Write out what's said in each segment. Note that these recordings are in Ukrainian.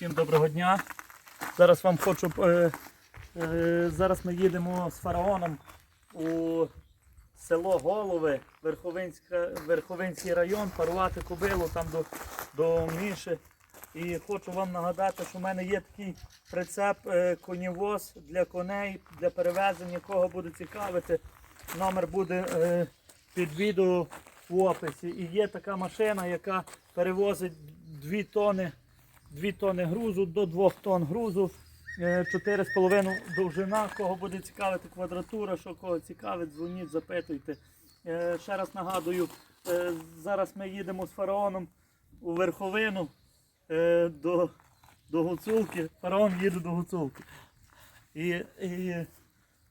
Всім доброго дня. Зараз вам хочу. е, е, зараз ми їдемо з фараоном у село Голови, Верховинський район, парувати кобилу там до, до Міші. І хочу вам нагадати, що в мене є такий прицеп е, конівоз для коней, для перевезення, кого буде цікавити. Номер буде е, під відео в описі. І є така машина, яка перевозить 2 тони, 2 тони грузу до 2 тонн грузу. е, 4,5 довжина, кого буде цікавити квадратура, що кого цікавить, дзвоніть, запитуйте. Е, Ще раз нагадую, е, зараз ми їдемо з фараоном у верховину е, до, до Гуцулки. Фараон їде до Гуцулки. І, і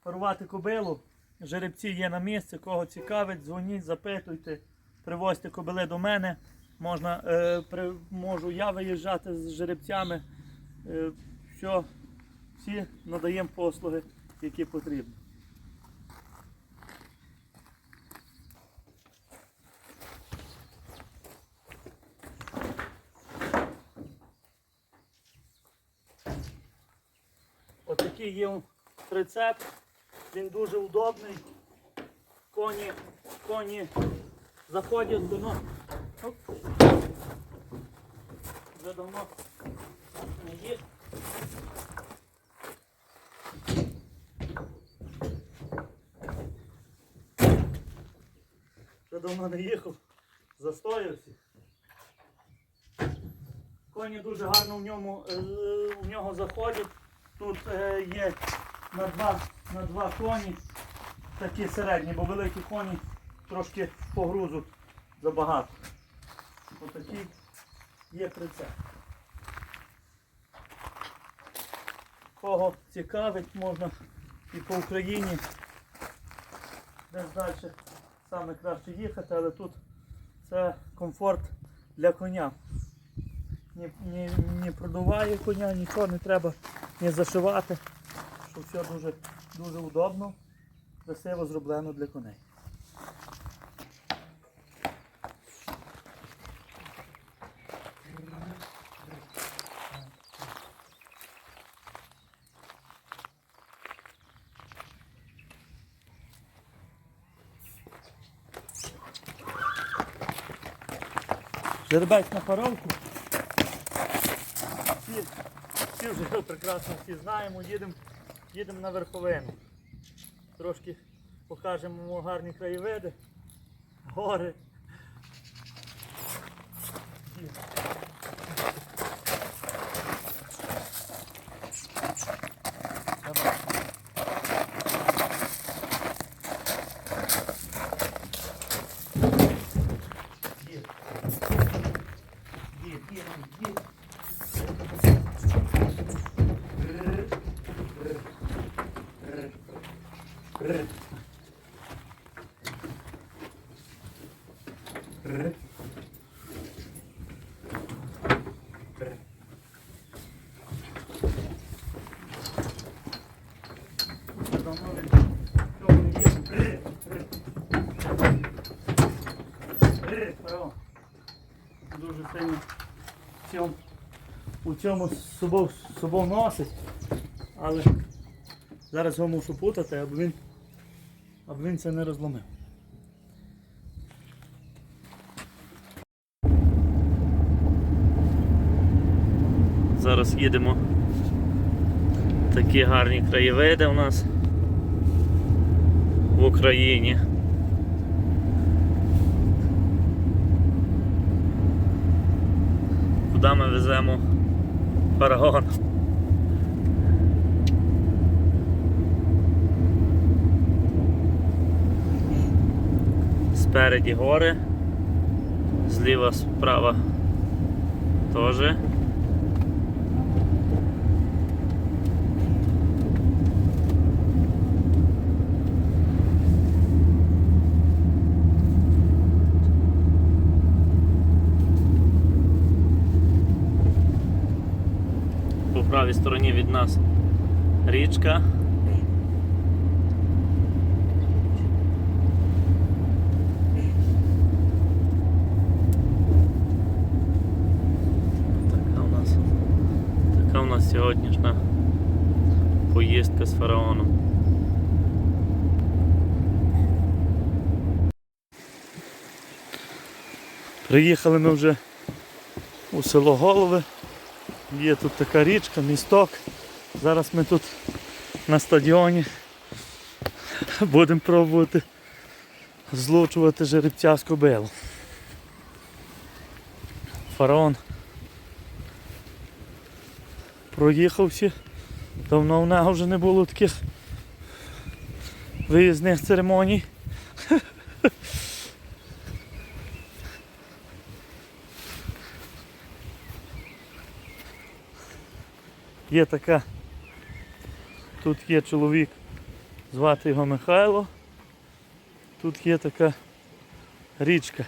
парувати кобилу. Жеребці є на місці, кого цікавить, дзвоніть, запитуйте, привозьте кобили до мене. Можна, е, при, можу я виїжджати з жеребцями. Е, все, всі надаємо послуги, які потрібні. Отакий є прицеп. Він дуже удобний. Коні, коні заходять до нас. Вже давно не їх. Вже давно не їхав, застоявся. Коні дуже гарно в ньому е, в нього заходять. Тут е, є на два, на два коні, такі середні, бо великі коні трошки по грузу забагато. Отакий є прицеп. Кого цікавить, можна і по Україні десь далі саме краще їхати, але тут це комфорт для коня. Ні, ні, ні продуває коня, нічого не треба не зашивати, що все дуже, дуже удобно, красиво зроблено для коней. Жеребець на паровку. Всі, всі вже прекрасно всі знаємо, їдемо їдемо на верховину. Трошки покажемо гарні краєвиди, гори. Є. Є, є, є. Дуже сильно в цьому, у цьому собою, собою носить, але зараз його мушу путати, аби він, аби він це не розломив. Зараз їдемо. Такі гарні краєвиди у нас в Україні. Куди ми веземо фараон? Спереді гори, зліва, справа теж. По правій стороні від нас річка. Така у нас сьогоднішня поїздка з фараоном. Приїхали ми вже у село Голови. Є тут така річка, місток. Зараз ми тут на стадіоні будемо пробувати злучувати жеребця з кобилу. Фараон проїхався. Давно в нього вже не було таких виїзних церемоній. Є така, тут є чоловік, звати його Михайло. Тут є така річка.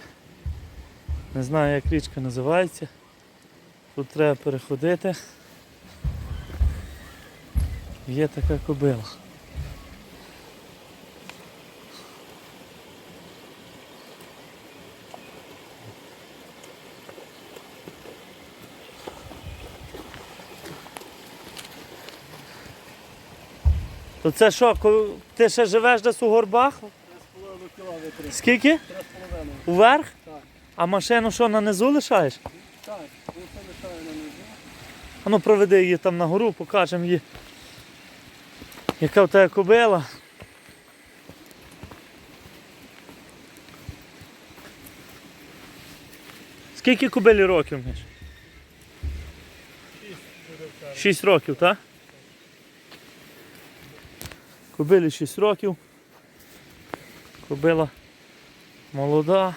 Не знаю як річка називається. Тут треба переходити. Є така кобила. То це що, ко- ти ще живеш десь у горбах? 3,5 кілометри. Скільки? 3,5. Уверх? Так. А машину що на низу лишаєш? Так, ну лишаю на низу. А ну проведи її там на гору, покажемо її. Яка в тебе кобила. Скільки кобилі років Міш? Шість років, так? Кобилі 6 років. Кобила молода.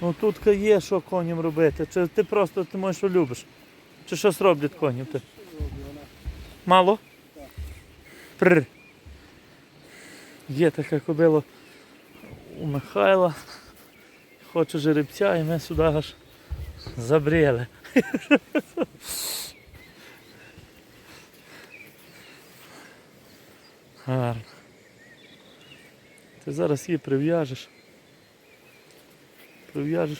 Ну тут є що коням робити. Чи ти просто ти можеш що любиш? Чи щось роблять коні? Ти? Мало? Прр. Є така кобила у Михайла. Хоче жеребця і ми сюди аж забріли. Гарно. Ти зараз її прив'яжеш. Прив'яжеш.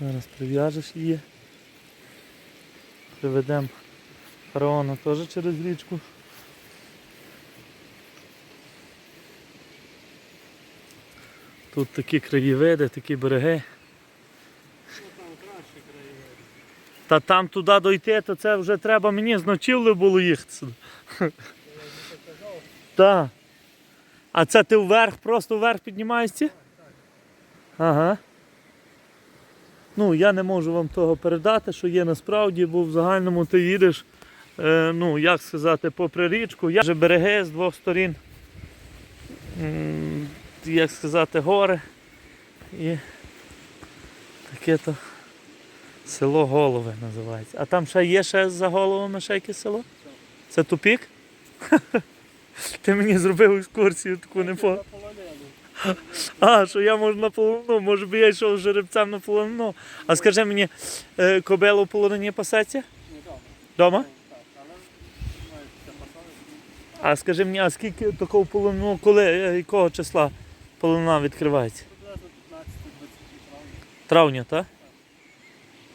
Зараз прив'яжеш її. Приведемо фараона теж через річку. Тут такі краєвиди, такі береги. Ну там краще краєвид. Та там туди дойти, то це вже треба мені з ночівли було їхати. Так. А це ти вверх, просто вверх піднімаєшся? Ага. Ну, я не можу вам того передати, що є насправді, бо в загальному ти їдеш, е, ну, як сказати, попри річку. Я вже береги з двох сторін. Як сказати, гори. І таке то. Село Голови називається. А там ще є ще за головами ще якесь село? Це тупік? Ти мені зробив екскурсію таку не по. А, що я можу на полонину, може би я йшов жеребцем на полонину. А скажи мені, е, кобило в полонині пасеться? Дома? А скажи мені, а скільки такого полонину, коли, е, якого числа полонина відкривається? Приблизно 15-20 травня. Травня, так?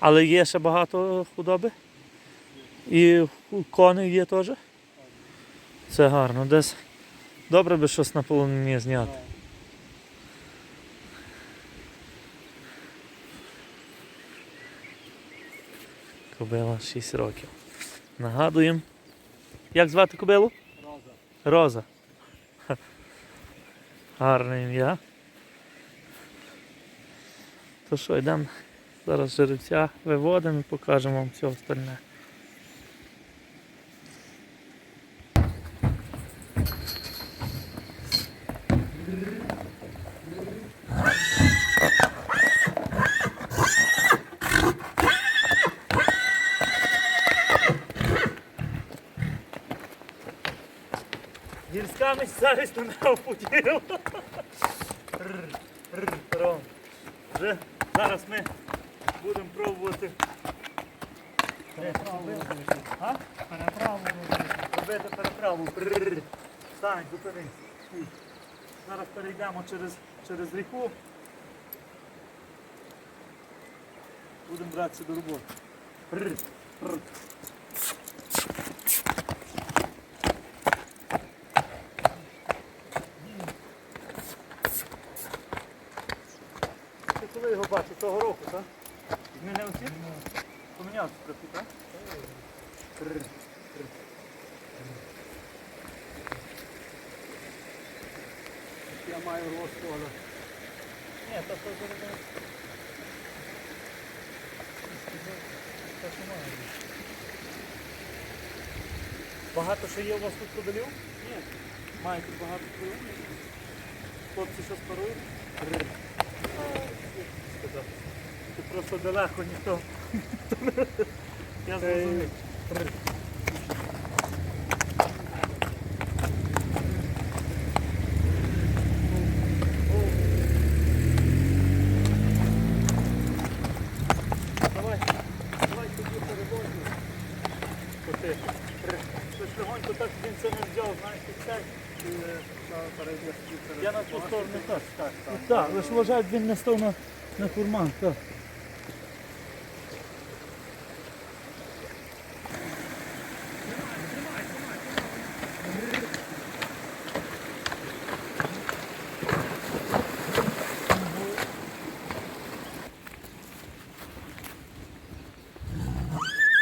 Але є ще багато худоби? І коней є теж? Це гарно. Десь добре би щось на полонині зняти. Кобила 6 років. Нагадуємо. Як звати кобилу? Роза. Роза. Гарне ім'я. То що, йдемо зараз жеребця виводимо і покажемо вам все остальне. Гірська місцевість рр, Ром. Вже зараз ми будемо пробувати Переправу робити. А? Переправу робити. робити переправу. Стань, зупинись. Зараз перейдемо через, через ріку. Будемо братися до роботи. Коли його бачив? Того року, так? Змінився? Помінявся трохи, так? Я маю росту, але Ні, то що має. Багато що є у вас тут кобилів? Ні. Маєте багато кобилів? Хлопці що спарують? Три. А, як сказати? Ти просто далеко ніхто. Я зрозумів. Давай, давай тоді переводимо. Коти. Щось легонько так він це не взяв, знаєш, і цей. Я на ту сторону теж. Так, так. Лише вважаю, він не став на, на. Так.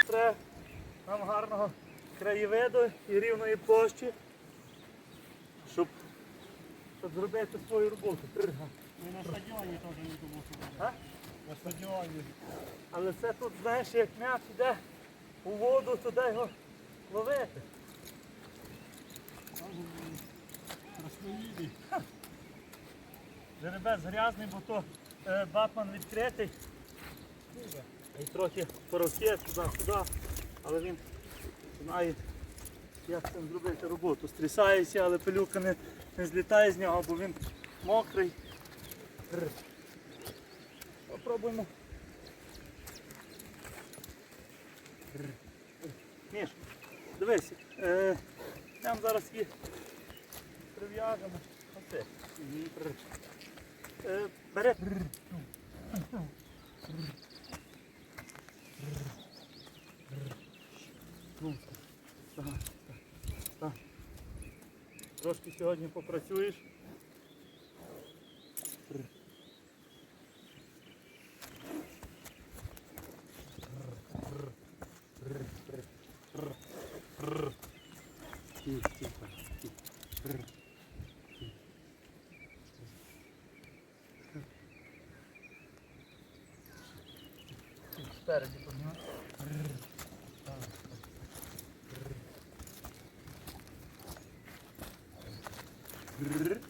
Треба нам гарного краєвиду і рівної площі, щоб, щоб зробити свою роботу. Ми на стадіоні теж не думав, що. А? На стадіоні. Але це тут, знаєш, як м'яч іде у воду, туди його ловити. Красноїді. Жеребець грязний, бо то е, батман відкритий. І трохи порохи туди-сюди, але він знає, як цим зробити роботу. Стрісається, але пилюка не, не злітає з нього, бо він мокрий. Попробуємо. Міш, дивись, е, там зараз їх прив'яжемо. Оце. Е, Бери. Ну, так, так, так. Трошки сьогодні попрацюєш. Спереді погнав. Вперед.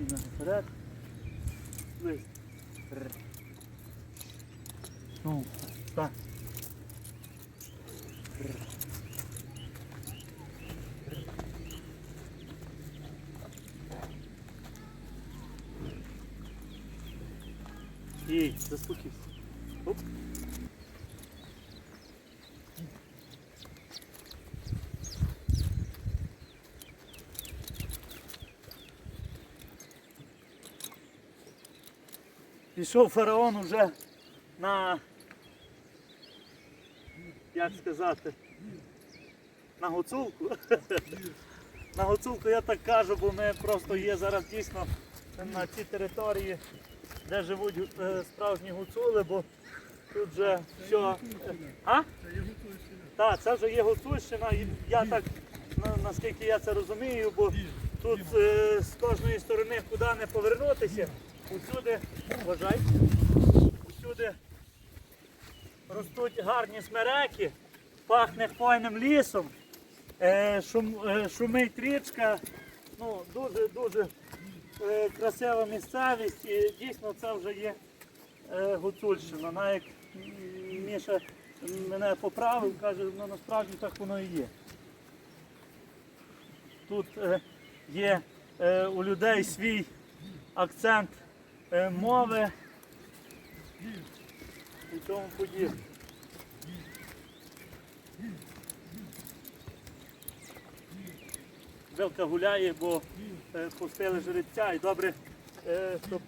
Знімай спину вперед. Ну, так. Ей, заспокійся. Оп. Пішов фараон уже на, як сказати, на гуцулку. На гуцулку я так кажу, бо ми просто є зараз дійсно на цій території, де живуть е, справжні гуцули, бо тут вже все. А? Так, це вже є гуцульщина. і Я так, наскільки я це розумію, бо тут е, з кожної сторони куди не повернутися, усюди, вважай, усюди ростуть гарні смереки, пахне хвойним лісом, е, шум, е, шумить річка. Ну, дуже дуже е, красива місцевість і дійсно це вже є Гуцульщина. Навіть Міша мене поправив, каже, ну насправді так воно і є. Тут є у людей свій акцент мови і тому подібне. Вилка гуляє, бо е, пустили жеребця і добре е, щоб,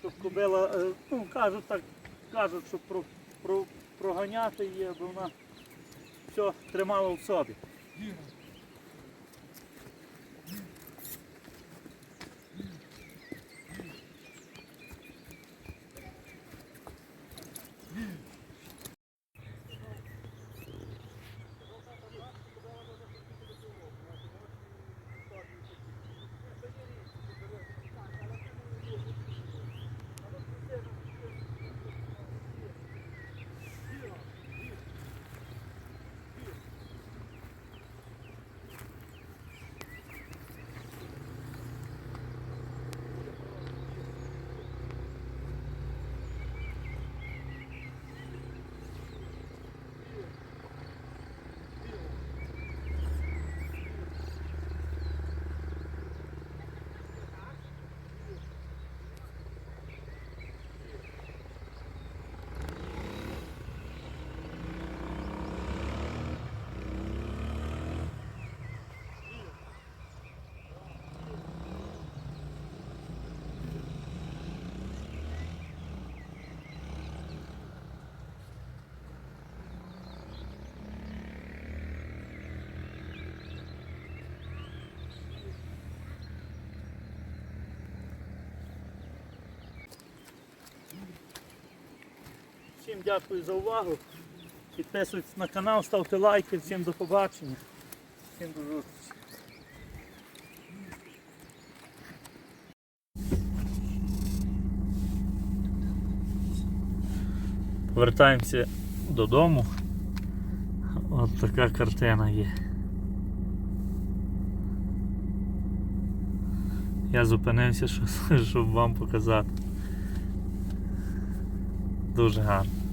щоб кобила, е, ну кажуть так, кажуть, щоб про, про, проганяти її, аби вона все тримала в собі. Всім дякую за увагу. Підписуйтесь на канал, ставте лайки, всім до побачення. Всім до зустрічі. Повертаємося додому. От така картина є. Я зупинився, щоб- вам показати. Дуже гарно.